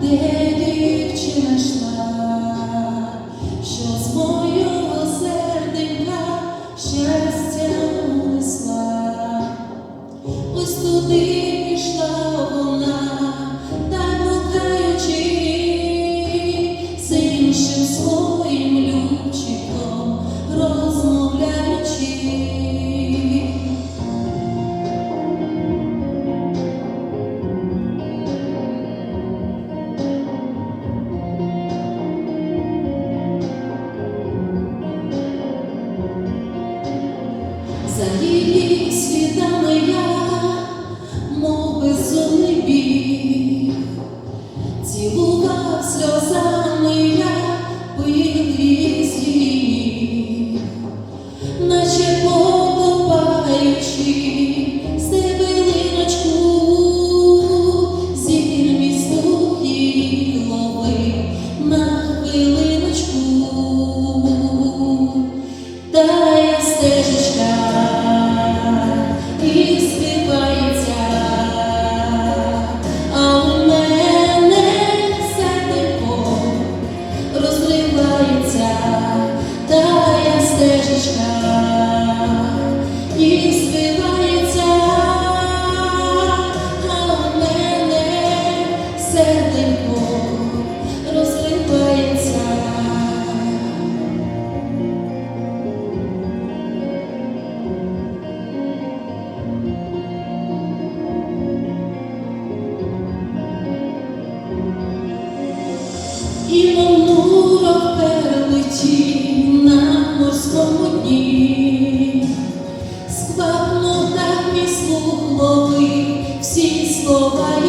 де дівчина йшла, що з моєго серденька щастя унесла, ось вона, та блукаючи з іншим словом. За її світами я, мов безумний цілу. Стежечка і співається, а у мене серденько розливається. І Спапло так і слухло ти всі слова.